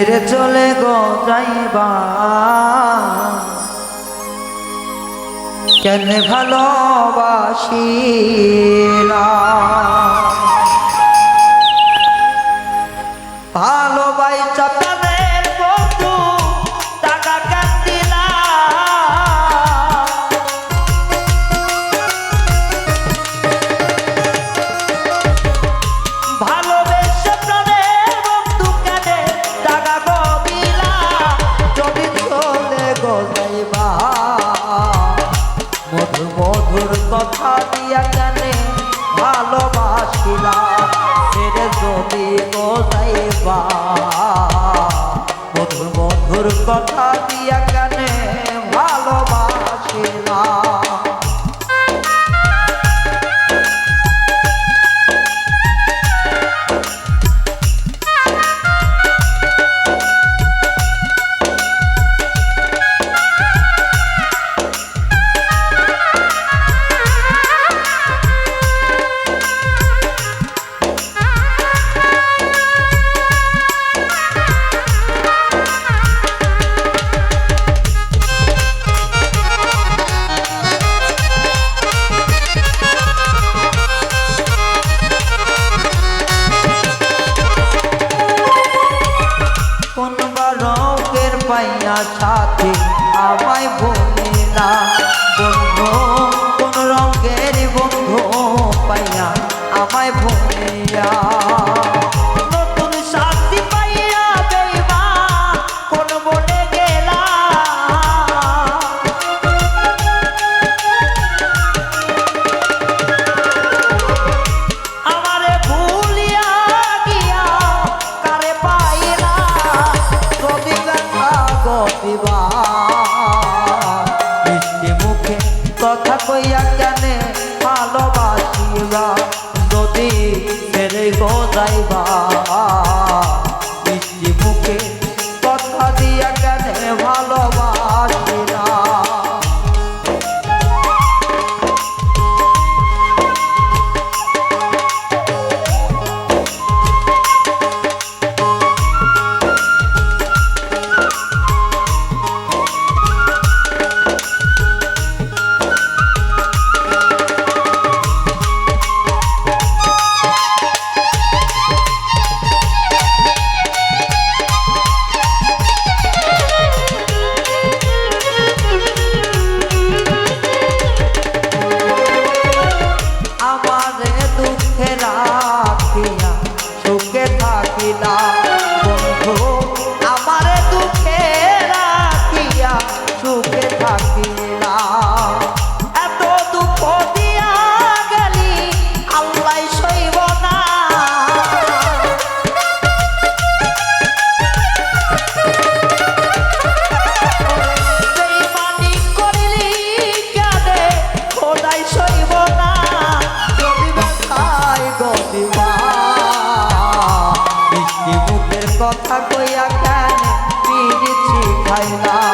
ছেড়ে চলে গো যাইবা। কেন ভালোবাসিলা? মধুর কথা দিয়া কানে। মাইয়া সাথে আমায় বলে না খাইলা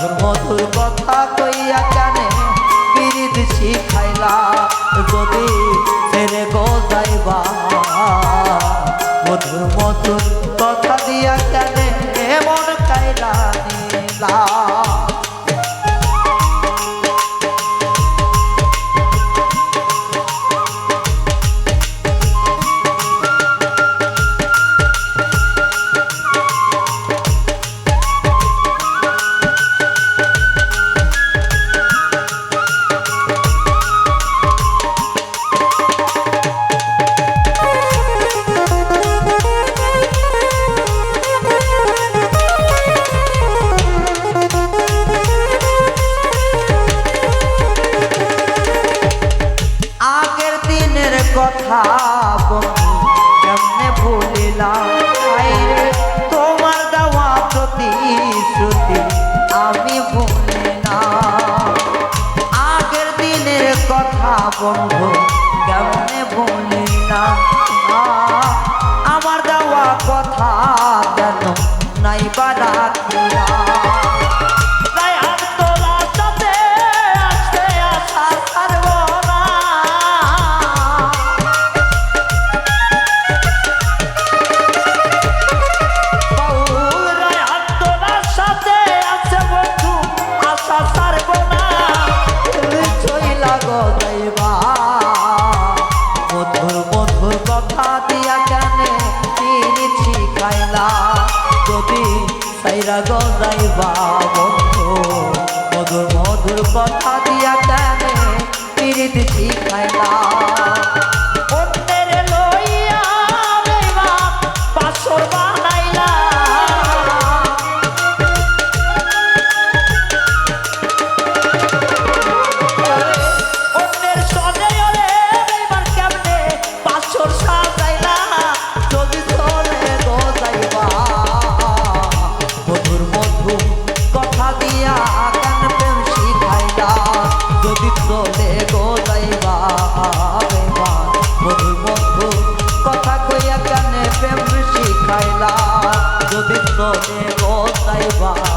মধুর মধুর কথা কইয়া জানে পিরিত শিখাইলা, যদি ফেরে গো যাইবা মধুর মধুর কথা দিয়া জানে মন কাইলা নিলা। বন্ধু কেমনে বলি না? আমার দেওয়া কথা বাবা বন্ধু মধুর মধুর কথা দিয়া তেমন পীড়িত শিখাইলা? সবে রোজ তাই বা